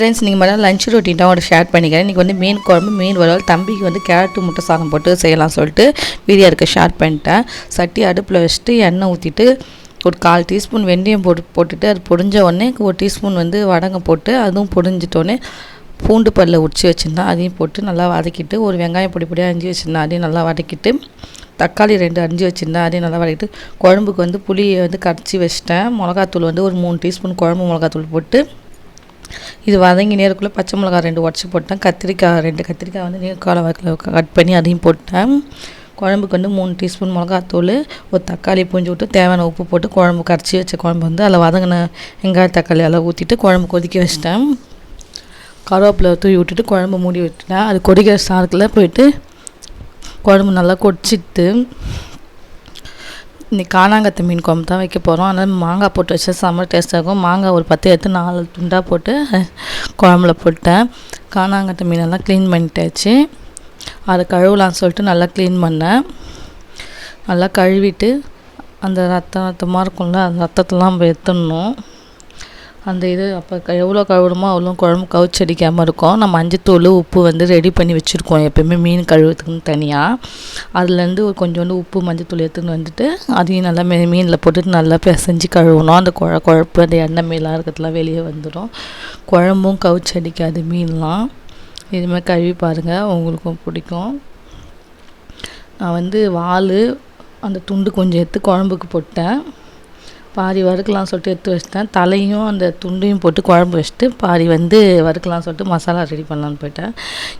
Friends நீங்கள் மட்டும் lunch routine தான் ஷேர் பண்ணிக்கிறேன். இன்றைக்கி வந்து மீன் குழம்பு மீன் வறுவல் தம்பிக்கு வந்து கேரட்டு முட்டை சாதம் போட்டு செய்யலாம் சொல்லிட்டு வீடியோ இருக்க ஷேர் பண்ணிட்டேன். சட்டி அடுப்பில் வச்சுட்டு எண்ணெய் ஊற்றிட்டு ஒரு கால் டீஸ்பூன் வெந்தயம் போட்டு போட்டுட்டு அது பொடிஞ்ச உடனே ஒரு டீஸ்பூன் வந்து வடகம் போட்டு அதுவும் பொடிஞ்சிட்டோடனே பூண்டு பல்ல உடிச்சு வச்சுருந்தேன். அதையும் போட்டு நல்லா வதக்கிட்டு ஒரு வெங்காயம் பொடி பொடியாக அரிஞ்சு வச்சுருந்தேன். அதையும் நல்லா வதக்கிட்டு தக்காளி ரெண்டு அரிஞ்சு வச்சுருந்தேன். அதையும் நல்லா வதக்கிட்டு குழம்புக்கு வந்து புளியை வந்து கரைச்சி வச்சிட்டேன். மிளகாத்தூள் வந்து ஒரு மூணு டீஸ்பூன் குழம்பு மிளகாத்தூள் போட்டு இது வதங்கி நேருக்குள்ளே பச்சை மிளகாய் ரெண்டு உடச்சி போட்டேன். கத்திரிக்காய் ரெண்டு கத்திரிக்காய் வந்து நீர்க்கால வகையில் கட் பண்ணி அதையும் போட்டேன். குழம்புக்கு வந்து மூணு டீஸ்பூன் மிளகாத்தூள் ஒரு தக்காளி புரிஞ்சு விட்டு தேவையான உப்பு போட்டு குழம்பு கரைச்சி வச்ச குழம்பு வந்து அதில் வதங்கின வெங்காய தக்காளி எல்லாம் ஊற்றிட்டு குழம்பு கொதிக்க வச்சிட்டேன். கருவேப்பிலை தூவி விட்டுட்டு குழம்பு மூடி விட்டுட்டேன். அது கொதிக்கிற சாதத்தில் போயிட்டு குழம்பு நல்லா கொடிச்சிட்டு இன்றைக்கி காணாங்கத்தை மீன் குழம்பு தான் வைக்க போகிறோம் அதனால் மாங்காய் போட்டு வச்சா செம்ம டேஸ்ட்டாக இருக்கும். மாங்காய் ஒரு பத்து எடுத்து நாலு துண்டாக போட்டு குழம்புல போட்டேன் காணாங்கத்தை மீனெல்லாம் க்ளீன் பண்ணிட்டாச்சு. அதை கழுவலான்னு சொல்லிட்டு நல்லா க்ளீன் பண்ணேன். நல்லா கழுவிட்டு அந்த ரத்தம் ரத்தமாக இருக்கும்ல அந்த ரத்தத்தெல்லாம் நம்ம எடுத்துடணும். அந்த இது அப்போ க எவ்வளோ கழுவுணுமோ அவ்வளோ குழம்பு கவுச்சடிக்காமல் இருக்கும். நம்ம மஞ்சத்தூள் உப்பு வந்து ரெடி பண்ணி வச்சுருக்கோம். எப்போயுமே மீன் கழுவுறதுக்குன்னு தனியாக அதுலேருந்து ஒரு கொஞ்சோண்டு உப்பு மஞ்சத்தூள் எடுத்துன்னு வந்துட்டு அதையும் நல்லா மீ மீனில் போட்டுட்டு நல்லா பிசைஞ்சு கழுவணும். அந்த குழ குழப்பு அந்த எண்ணெய் மீன்லாம் இருக்கிறதுலாம் வெளியே வந்துடும் குழம்பும் கவுச்சடிக்காது மீன்லாம். இதுமாதிரி கழுவி பாருங்கள் உங்களுக்கும் பிடிக்கும். நான் வந்து வால் அந்த துண்டு கொஞ்சம் எடுத்து குழம்புக்கு போட்டேன். பாதி வறுக்கலாம் சொல்லிட்டு எடுத்து வச்சுட்டேன். தலையும் அந்த துண்டையும் போட்டு குழம்பு வச்சுட்டு பாதி வந்து வறுக்கலாம் சொல்லிட்டு மசாலா ரெடி பண்ணலான்னு போயிட்டேன்.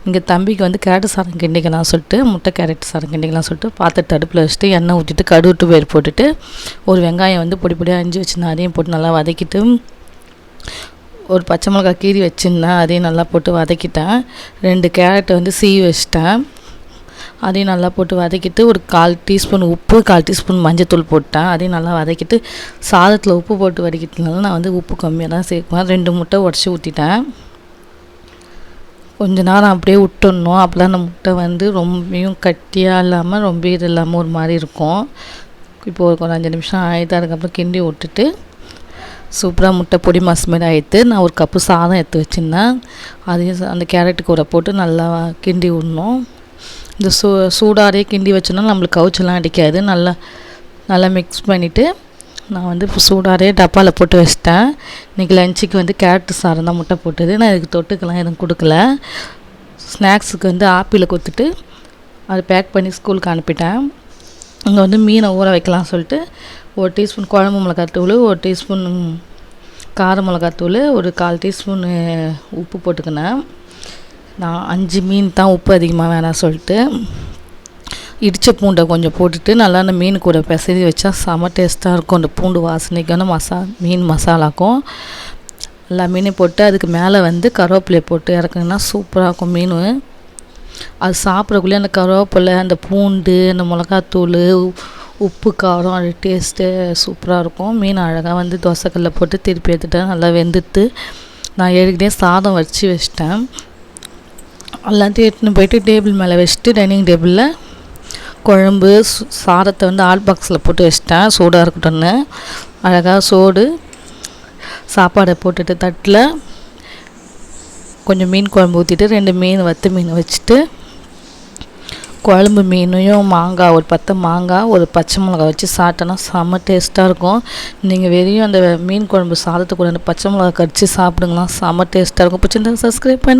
இங்கே தம்பிக்கு வந்து கேரட் சாதம் கிண்டிக்கலாம் சொல்லிட்டு முட்டை கேரட் சாதம் கிண்டிக்கலாம் சொல்லிட்டு பாத்திரத்தை அடுப்பில் வச்சுட்டு எண்ணெய் ஊற்றிட்டு கடுவிட்டு பயிர் போட்டுட்டு ஒரு வெங்காயம் வந்து பொடி பொடியாக அரிஞ்சு வச்சுருந்தேன் அதையும் போட்டு நல்லா வதக்கிட்டு ஒரு பச்சை மிளகாய் கீரி வச்சுருந்தேன் அதையும் நல்லா போட்டு வதக்கிட்டேன். ரெண்டு கேரட்டை வந்து சீவி வச்சிட்டேன். அதையும் நல்லா போட்டு வதக்கிட்டு ஒரு கால் டீஸ்பூன் உப்பு கால் டீஸ்பூன் மஞ்சத்தூள் போட்டேன். அதையும் நல்லா வதக்கிட்டு சாதத்தில் உப்பு போட்டு வதக்கிட்டனால நான் வந்து உப்பு கம்மியாக தான் சேர்க்குவேன் ரெண்டு முட்டை உடச்சி ஊற்றிட்டேன் கொஞ்ச நேரம் அப்படியே விட்டுடணும். அப்போ அந்த முட்டை வந்து ரொம்பையும் கட்டியாக இல்லாமல் ரொம்ப இது இல்லாமல் ஒரு மாதிரி இருக்கும். இப்போ ஒரு அஞ்சு நிமிஷம் ஆயிடுது அதுக்கப்புறம் கிண்டி விட்டுட்டு சூப்பராக முட்டை பொடி மாசு மாதிரி ஆகிட்டு நான் ஒரு கப்பு சாதம் எடுத்து வச்சுருந்தேன். அதையும் அந்த கேரட்டு கூட போட்டு நல்லா கிண்டி விடணும். இந்த சூ சூடாரே கிண்டி வச்சோன்னா நம்மளுக்கு கவுச்செல்லாம் அடிக்காது. நல்லா நல்லா மிக்ஸ் பண்ணிவிட்டு நான் வந்து இப்போ சூடாரே டப்பாவில் போட்டு வச்சிட்டேன். இன்றைக்கி லஞ்சுக்கு வந்து கேரட்டு சாதம் தான் முட்டை போட்டது. நான் இதுக்கு தொட்டுக்கெல்லாம் எதுவும் கொடுக்கல. ஸ்நாக்ஸுக்கு வந்து ஆப்பிளை கொடுத்துட்டு அதை பேக் பண்ணி ஸ்கூலுக்கு அனுப்பிட்டேன். அங்கே வந்து மீனை ஊற வைக்கலாம் சொல்லிட்டு ஒரு டீஸ்பூன் குழம்பு மிளகாத்தூள் ஒரு டீஸ்பூன் கார மிளகாத்தூள் ஒரு கால் டீஸ்பூன் உப்பு போட்டுக்கினேன். நான் அஞ்சு மீன் தான் உப்பு அதிகமாக வேணாம் சொல்லிட்டு இடித்த பூண்டை கொஞ்சம் போட்டுட்டு நல்லா அந்த மீன் கூட பிசைதி வச்சா செம டேஸ்ட்டாக இருக்கும். அந்த பூண்டு வாசனைக்கு வந்து மசா மீன் மசாலாக்கும் எல்லா மீனையும் போட்டு அதுக்கு மேலே வந்து கருவேப்பிலையை போட்டு இறக்குங்கன்னா சூப்பராக இருக்கும் மீன். அது சாப்பிட்றக்குள்ளே அந்த கருவேப்பிலை அந்த பூண்டு அந்த மிளகாத்தூள் உப்பு காரம் அது டேஸ்ட்டு சூப்பராக இருக்கும். மீன் அழகாக வந்து தோசைக்கல்லில் போட்டு திருப்பி எடுத்துட்டேன் நல்லா வெந்துட்டு நான் ஏற்கனவே சாதம் வச்சு வச்சிட்டேன். எல்லாத்தையும் எடுத்துன்னு போயிட்டு டேபிள் மேலே வச்சுட்டு டைனிங் டேபிளில் குழம்பு சாதத்தை வந்து ஆட் பாக்ஸில் போட்டு வச்சிட்டேன். சூடாக இருக்கட்டும்னு. அழகாக சோடு சாப்பாடை போட்டுட்டு தட்டில் கொஞ்சம் மீன் குழம்பு ஊற்றிட்டு ரெண்டு மீன் வத்து மீன் வச்சுட்டு குழம்பு மீனையும் மாங்காய் ஒரு பத்து மாங்காய் ஒரு பச்சை மிளகாய் வச்சு சாப்பிட்டோன்னா செம்ம டேஸ்ட்டாக இருக்கும். நீங்கள் வெறியும் அந்த மீன் குழம்பு சாதத்தை கூட அந்த பச்சை மிளகா கடிச்சு சாப்பிடுங்களாம் செம்ம டேஸ்ட்டாக இருக்கும். பிடிச்சிருந்தா சப்ஸ்கிரைப் பண்ணு.